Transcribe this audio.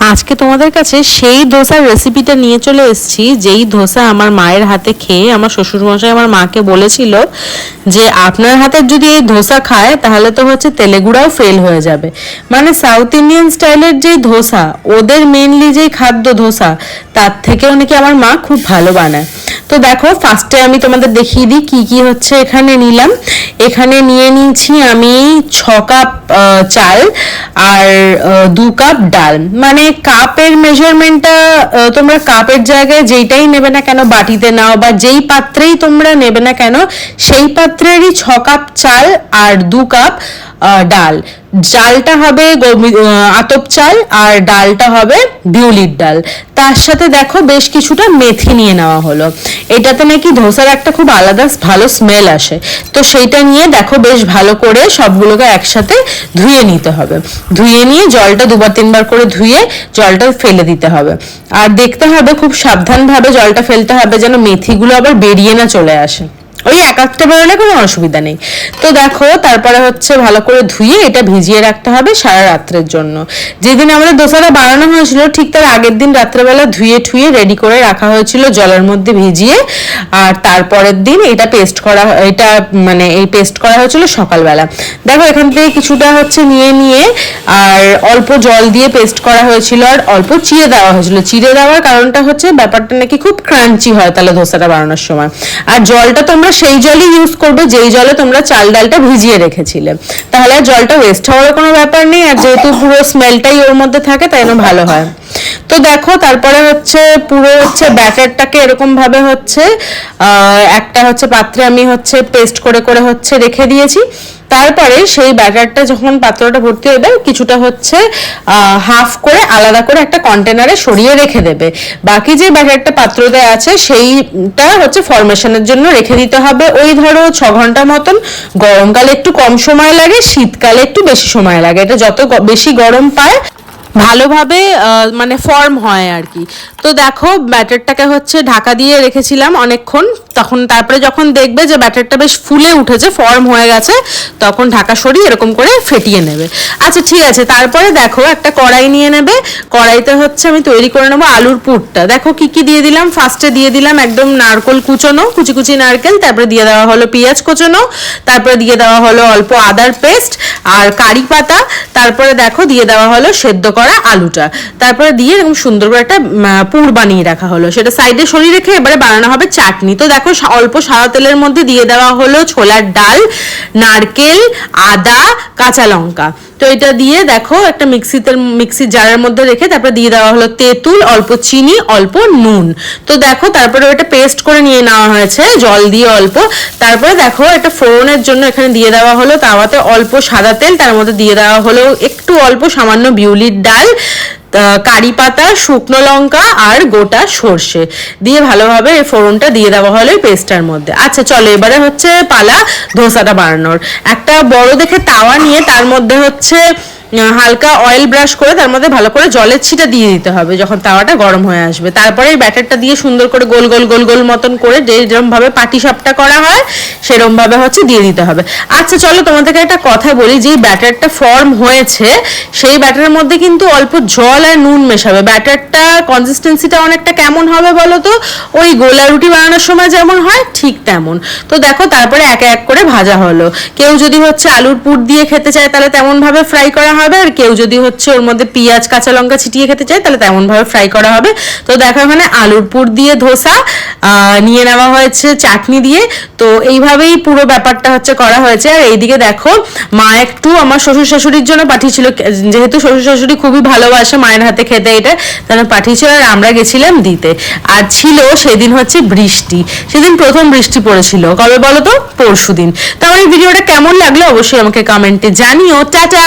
আজকে তোমাদের কাছে সেই ধোসার রেসিপিটা নিয়ে চলে এসেছি, যেই ধোসা আমার মায়ের হাতে খেয়ে আমার শ্বশুরমশাই আমার মাকে বলেছিল যে, আপনার হাতের যদি এই ধোসা খায়, তাহলে তো হচ্ছে তেলেগুড়াও ফেল হয়ে যাবে। মানে সাউথ ইন্ডিয়ান স্টাইলের যেই ধোসা, ওদের মেনলি যেই খাদ্য ধোসা, তার থেকেও নাকি আমার মা খুব ভালো বানায়। তো দেখো ফার্স্টে আমি তোমাদের দেখিয়ে দিই কি কি হচ্ছে এখানে নিলাম। এখানে নিয়ে নিয়েছি আমি ছ কাপ চাল আর দু কাপ ডাল। মানে কাপের মেজারমেন্টটা তোমরা কাপের জায়গায় যেইটাই নেবে না কেন, বাটিতে নাও বা যেই পাত্রেই তোমরা নেবে না কেন, সেই পাত্রেরই ছ কাপ চাল আর দু কাপ ডাল। চালটা হবে আতপ চাল আর ডালটা হবে বিউলির ডাল। তার সাথে দেখো বেশ কিছুটা মেথি নিয়ে নেওয়া হলো। এটাতে নাকি ধোসার একটা খুব আলাদা ভালো স্মেল আসে। তো সেইটা নিয়ে দেখো বেশ ভালো করে সবগুলোকে একসাথে ধুয়ে নিতে হবে। ধুয়ে নিয়ে জলটা দুবার তিনবার করে ধুয়ে জলটা ফেলে দিতে হবে। আর দেখতে হবে খুব সাবধানভাবে জলটা ফেলতে হবে যেন মেথিগুলো আবার বেরিয়ে না চলে আসে। ওই এক একটা বেরোলে কোনো অসুবিধা নেই। তো দেখো, তারপরে হচ্ছে ভালো করে ধুয়ে এটা ভিজিয়ে রাখতে হবে সারা রাত্রের জন্য। যেদিন আমাদের দোসাটা বানানো হয়েছিল, ঠিক তার আগের দিন রাত্রেবেলা ধুয়ে ঠুয়ে রেডি করে রাখা হয়েছিল জলের মধ্যে ভিজিয়ে। আর তারপরের দিন এটা পেস্ট করা, এটা মানে এই পেস্ট করা হয়েছিল সকালবেলা। দেখো, এখান থেকে কিছুটা হচ্ছে নিয়ে নিয়ে আর অল্প জল দিয়ে পেস্ট করা হয়েছিল আর অল্প চিড়ে দেওয়া হয়েছিল। চিড়ে দেওয়ার কারণটা হচ্ছে ব্যাপারটা নাকি খুব ক্রাঞ্চি হয় তাহলে ধোসাটা বানানোর সময়। আর জলটা তোমরা সেই জলই ইউজ করবে, যেই জলে তোমরা চাল ডালটা ভিজিয়ে রেখেছিলে। তাহলে জলটা ওয়েস্ট হওয়ার কোনো ব্যাপার নেই, আর যেহেতু পুরো স্মেলটাই ওর মধ্যে থাকে, তাই না? ভালো হয়। তো দেখো, তারপরে হচ্ছে, পুরো হচ্ছে ব্যাটারটাকে এরকম ভাবে হচ্ছে একটা হচ্ছে পাত্রে আমি হচ্ছে পেস্ট করে করে হচ্ছে রেখে দিয়েছি। তারপরে সেই ব্যাটারটা যখন পাত্রটা ভর্তি হবে কিছুটা হচ্ছে হাফ করে আলাদা করে একটা কন্টেনারে সরিয়ে রেখে দেবে। বাকি যে ব্যাটারটা পাত্রতে আছে, সেইটা হচ্ছে ফরমেশনের জন্য রেখে দিতে হবে। ওই ধরো ছ ঘণ্টা মতন, গরমকালে একটু কম সময় লাগে, শীতকালে একটু বেশি সময় লাগে। এটা যত বেশি গরম পায়, ভালোভাবে মানে ফর্ম হয় আর কি। তো দেখো, ব্যাটারটাকে হচ্ছে ঢাকা দিয়ে রেখেছিলাম অনেকক্ষণ। তখন তারপরে যখন দেখবে যে ব্যাটারটা বেশ ফুলে উঠেছে, ফর্ম হয়ে গেছে, তখন ঢাকা সরিয়ে এরকম করে ফেটিয়ে নেবে। আচ্ছা ঠিক আছে, তারপরে দেখো, একটা কড়াই নিয়ে নেবে। কড়াইতে হচ্ছে আমি তৈরি করে নেব আলুর পুরটা। দেখো কি কি দিয়ে দিলাম। ফার্স্টে দিয়ে দিলাম একদম নারকল কুচোনো, কুচি কুচি নারকেল, তারপরে দিয়ে দেওয়া হলো পেঁয়াজ কুচোনো, তারপরে দিয়ে দেওয়া হলো অল্প আদার পেস্ট আর কারি পাতা, তারপরে দেখো দিয়ে দেওয়া হলো সেদ্ধ করা আলুটা। তারপরে দিয়ে এরকম সুন্দর করে একটা পুর বানিয়ে রাখা হলো। সেটা সাইডে সরিয়ে রেখে এবারে বানানো হবে চাটনি। তো দেখো অল্প সাদা তেলের মধ্যে দিয়ে দেওয়া হলো ছোলার ডাল, নারকেল, আদা, কাঁচা লঙ্কা। তো এটা দিয়ে দেখো, একটা মিক্সিতে মিক্সির জারের মধ্যে রেখে তারপরে দিয়ে দেওয়া হলো তেঁতুল, অল্প চিনি, অল্প নুন। তো দেখো, তারপরে ওটা পেস্ট করে নিয়ে নেওয়া হয়েছে, জল দিয়ে অল্প। তারপরে দেখো একটা ফোড়নের জন্য এখানে দিয়ে দেওয়া হলো তাওয়াতে অল্প সাদা তেল, তার মধ্যে দিয়ে দেওয়া হলো একটু অল্প সামান্য বিউলির ডাল। কারি পাতা, শুকনো লঙ্কা আর গোটা সর্ষে দিয়ে ভালোভাবে এই ফোড়নটা দিয়ে দেওয়া হলো পেস্টটার মধ্যে। আচ্ছা চলো, এবারে হচ্ছে পালা ধোসাটা বানানোর। একটা বড় দেখে তাওয়া নিয়ে তার মধ্যে হচ্ছে হালকা অয়েল ব্রাশ করে তার মধ্যে ভালো করে জলের ছিটা দিয়ে দিতে হবে যখন তাওয়াটা গরম হয়ে আসবে। তারপরে এই ব্যাটারটা দিয়ে সুন্দর করে গোল গোল গোল গোল মতন করে যে যেরকম ভাবে পাটি সাপটা করা হয় সেরকম ভাবে হচ্ছে দিয়ে দিতে হবে। আচ্ছা চলো তোমাদেরকে একটা কথা বলি, যে ব্যাটারটা ফর্ম হয়েছে, সেই ব্যাটারের মধ্যে কিন্তু অল্প জল আর নুন মেশাবে। ব্যাটারটা কনসিস্টেন্সিটা অনেকটা কেমন হবে বলো তো? ওই গোলা রুটি বানানোর সময় যেমন হয়, ঠিক তেমন। তো দেখো, তারপরে এক এক করে ভাজা হলো। কেউ যদি হচ্ছে আলুর পুর দিয়ে খেতে চায়, তাহলে তেমন ভাবে ফ্রাই করা হবে আর কেউ যদি হচ্ছে ওর মধ্যে পেঁয়াজ, কাঁচা লঙ্কা ছিটিয়ে খেতে চায়, তাহলে তেমন ভাবে ফ্রাই করা হবে। তো দেখো এখানে আলুর পুর দিয়ে ধোসা নিয়ে নেওয়া হয়েছে চাটনি দিয়ে। তো এইভাবেই পুরো ব্যাপারটা হচ্ছে করা হয়েছে। আর এইদিকে দেখো, মা একটু আমার শ্বশুর শাশুড়ির জন্য পাঠিয়েছিল। যেহেতু শ্বশুর শাশুড়ি খুবই ভালোবাসে মায়ের হাতে খেতে এটা তারা পাঠিয়েছিল আর আমরা গেছিলাম দিতে। আর ছিল সেদিন হচ্ছে বৃষ্টি। সেদিন প্রথম বৃষ্টি পড়েছিল। কবে বলো তো? পরশু দিন তো আমার এই ভিডিওটা কেমন লাগল অবশ্যই আমাকে কমেন্টে জানিও। টাটা!